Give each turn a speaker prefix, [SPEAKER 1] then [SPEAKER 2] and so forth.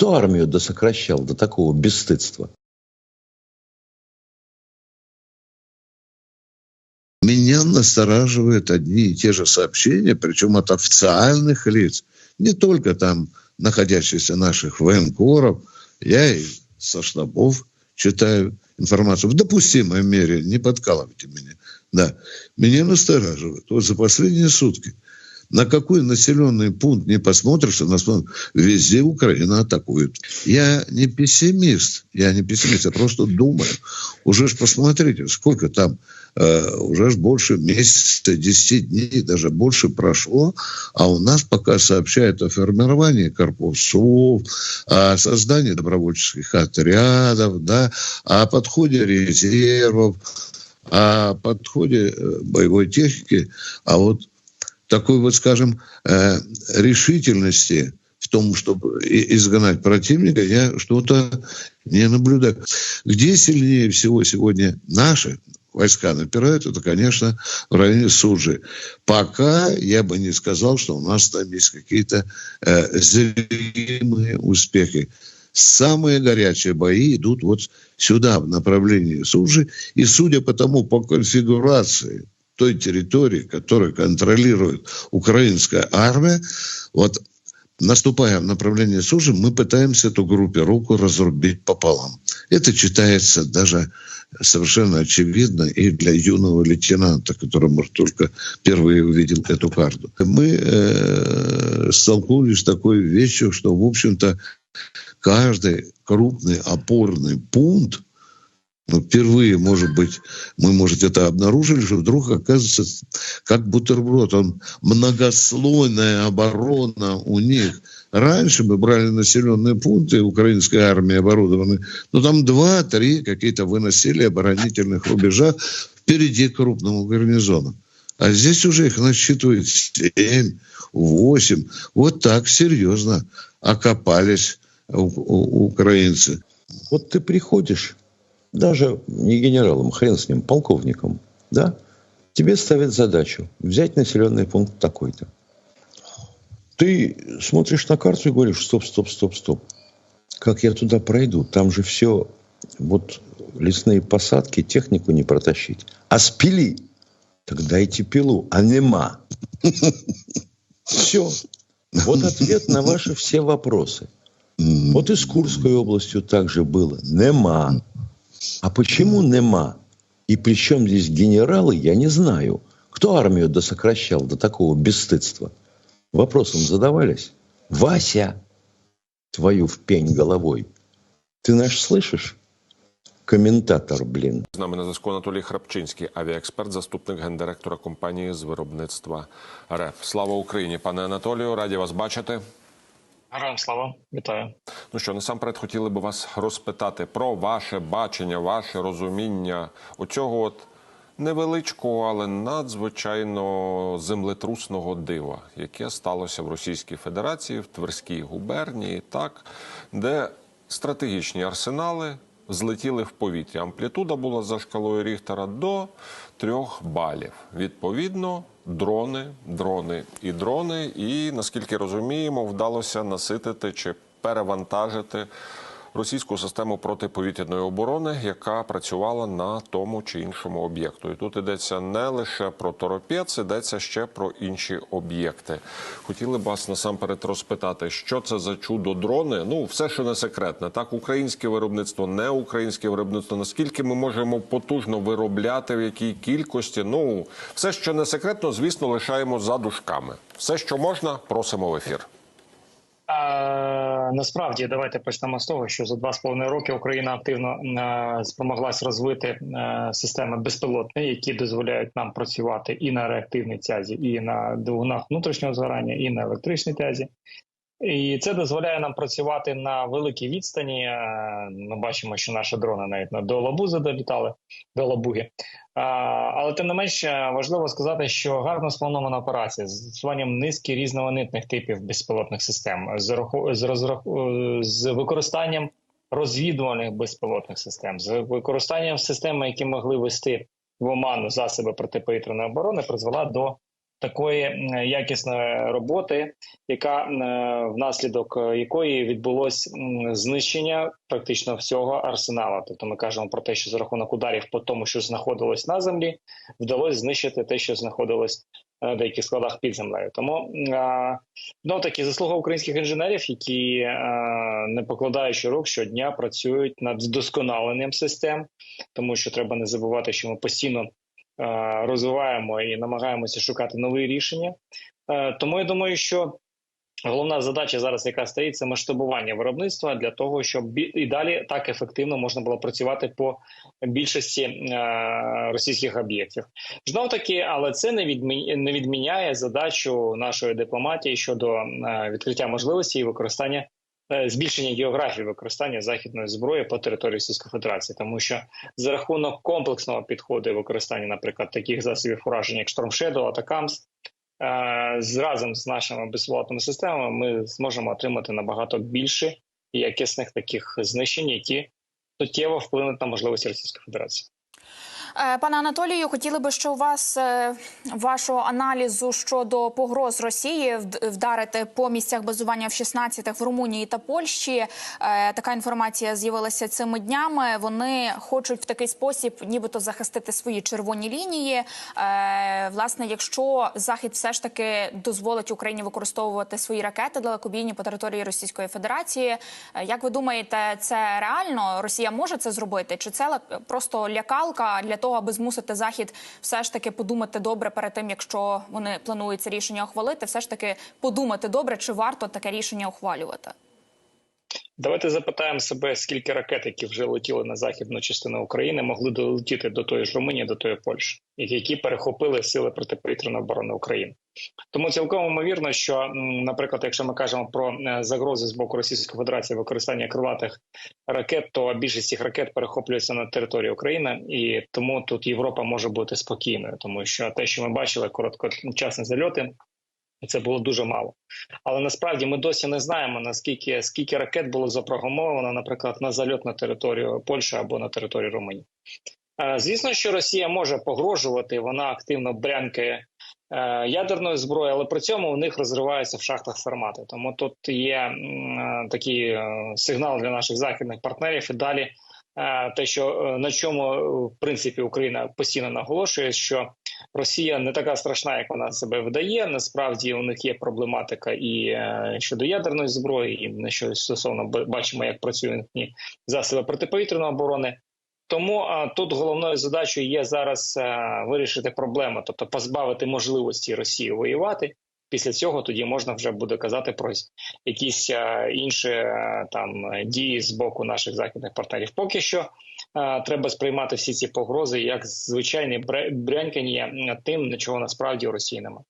[SPEAKER 1] Кто армию досокращал до такого бесстыдства?
[SPEAKER 2] Меня настораживают одни и те же сообщения, причем от официальных лиц, не только там находящихся наших военкоров, я и со штабов читаю информацию в допустимой мере, не подкалывайте меня. Да, меня настораживает. Вот за последние сутки на какой населенный пункт не посмотришь, на везде Украина атакует. Я не пессимист, я не пессимист, я просто думаю. Уже ж посмотрите, сколько там э, уже больше месяца, 10 дней, даже больше прошло, а у нас пока сообщают о формировании корпусов, о создании добровольческих отрядов, да, о подходе резервов, о подходе э, боевой техники, а вот такой вот, скажем, э, решительности в том, чтобы изгнать противника, я что-то не наблюдаю. Где сильнее всего сегодня наши войска напирают, это, конечно, в районе Суджи. Пока я бы не сказал, что у нас там есть какие-то э, зримые успехи. Самые горячие бои идут вот сюда, в направлении Суджи. И судя по тому, по конфигурации той территории, которую контролирует украинская армия, вот наступая в направлении Сужи, мы пытаемся эту группировку разрубить пополам. Это читается даже совершенно очевидно и для юного лейтенанта, который, может, только впервые увидел эту карту. Мы э, столкнулись с такой вещью, что, в общем-то, каждый крупный опорный пункт но впервые, может быть, мы, может, это обнаружили, что вдруг оказывается как бутерброд. Он многослойная оборона у них. Раньше мы брали населенные пункты украинской армии оборудованы, но там два-три какие-то выносили оборонительных рубежа впереди крупного гарнизона. А здесь уже их насчитывает семь, восемь. Вот так серьезно окопались украинцы.
[SPEAKER 1] Вот ты приходишь даже не генералом, хрен с ним, полковником, да, тебе ставят задачу взять населенный пункт такой-то. Ты смотришь на карту и говоришь, стоп, стоп, стоп, стоп. Как я туда пройду? Там же все, вот лесные посадки, технику не протащить. А спили? Так дайте пилу, а нема. Все. Вот ответ на ваши все вопросы. Вот и с Курской областью также было. Нема. А почему нема? И при чем здесь генералы, я не знаю. Кто армию досокращал до такого бесстыдства? Вопросом задавались? Вася, твою в пень головой. Ты наш слышишь? Коментатор, блін.
[SPEAKER 3] З нами на зв'язку Анатолій Храпчинський, авіаексперт, заступник гендиректора компанії з виробництва РФ. Слава Україні, пане Анатолію, раді вас бачити.
[SPEAKER 4] Героям слава, вітаю.
[SPEAKER 3] Ну що насамперед хотіли би вас розпитати про ваше бачення, ваше розуміння оцього от невеличкого, але надзвичайно землетрусного дива, яке сталося в Російській Федерації в Тверській губернії, так де стратегічні арсенали. Злетіли в повітря. Амплітуда була за шкалою Ріхтера до трьох балів. Відповідно, дрони, дрони і дрони. І наскільки розуміємо, вдалося наситити чи перевантажити російську систему протиповітряної оборони, яка працювала на тому чи іншому об'єкту. І тут йдеться не лише про торопець, йдеться ще про інші об'єкти. Хотіли б вас насамперед розпитати, що це за чудо дрони? Ну, все, що не секретне, так українське виробництво, не українське виробництво. Наскільки ми можемо потужно виробляти, в якій кількості? Ну, все, що не секретно, звісно, лишаємо за дужками. Все, що можна, просимо в ефір.
[SPEAKER 4] Насправді давайте почнемо з того, що за два з половиною роки Україна активно а, спромоглась розвити системи безпілотні, які дозволяють нам працювати і на реактивній тязі, і на двигунах внутрішнього згорання, і на електричній тязі. І це дозволяє нам працювати на великій відстані. Ми бачимо, що наші дрони навіть до Лабузи долітали, до Лабуги. Але тим не менш важливо сказати, що гарно спланована операція з застосуванням низки різноманітних типів безпілотних систем, з з, розрах... з використанням розвідувальних безпілотних систем, з використанням систем, які могли вести в оману засоби протиповітряної оборони, призвела до такої е, якісної роботи, яка е, внаслідок якої відбулось знищення практично всього арсенала. Тобто, ми кажемо про те, що за рахунок ударів по тому, що знаходилось на землі, вдалося знищити те, що знаходилось в деяких складах під землею. Тому ну таки заслуга українських інженерів, які не покладаючи рук щодня працюють над вдосконаленням систем, тому що треба не забувати, що ми постійно розвиваємо і намагаємося шукати нові рішення. Е, тому я думаю, що головна задача зараз, яка стоїть, це масштабування виробництва для того, щоб і далі так ефективно можна було працювати по більшості е, російських об'єктів. Знов таки, але це не відміняє задачу нашої дипломатії щодо е, відкриття можливості і використання Е, збільшення географії використання західної зброї по території Російської Федерації, тому що за рахунок комплексного підходу і використання, наприклад, таких засобів ураження, як Атакамс, е, разом з нашими безпілотними системами ми зможемо отримати набагато більше якісних таких знищень, які суттєво вплинуть на можливості Російської Федерації.
[SPEAKER 5] Е, пане Анатолію, хотіли би, що у вас е, вашого аналізу щодо погроз Росії вдарити по місцях базування в 16 в Румунії та Польщі. Е, така інформація з'явилася цими днями. Вони хочуть в такий спосіб, нібито захистити свої червоні лінії. Власне, якщо захід все ж таки дозволить Україні використовувати свої ракети далекобійні по території Російської Федерації, як ви думаєте, це реально Росія може це зробити? Чи це просто лякалка для того, аби змусити захід все ж таки подумати добре перед тим, якщо вони планують це рішення ухвалити, все ж таки подумати добре, чи варто таке рішення ухвалювати.
[SPEAKER 4] Давайте запитаємо себе, скільки ракет, які вже летіли на західну частину України, могли долетіти до тої ж Румунії, до тої Польщі, які перехопили сили протиповітряної оборони України. Тому цілком ймовірно, що, наприклад, якщо ми кажемо про е, загрози з боку Російської Федерації використання крилатих ракет, то більшість цих ракет перехоплюється на території України, і тому тут Європа може бути спокійною, тому що те, що ми бачили, короткочасні зальоти. Це було дуже мало, але насправді ми досі не знаємо наскільки скільки ракет було запрограмовано, наприклад, на зальот на територію Польщі або на територію Румунії. Е, звісно, що Росія може погрожувати, вона активно брянкає е, ядерною зброєю, але при цьому у них розриваються в шахтах формати. Тому тут є е, такий сигнал для наших західних партнерів і далі. Те, що на чому в принципі Україна постійно наголошує, що Росія не така страшна, як вона себе видає. Насправді у них є проблематика і е, щодо ядерної зброї, і на що стосовно бачимо, як працюють засоби протиповітряної оборони. Тому а, тут головною задачою є зараз а, е, вирішити проблему, тобто позбавити можливості Росії воювати. Після цього тоді можна вже буде казати про якісь а, е, інші а, там дії з боку наших західних партнерів. Поки що треба сприймати всі ці погрози як звичайне брянькання тим, на чого насправді у Росії немає.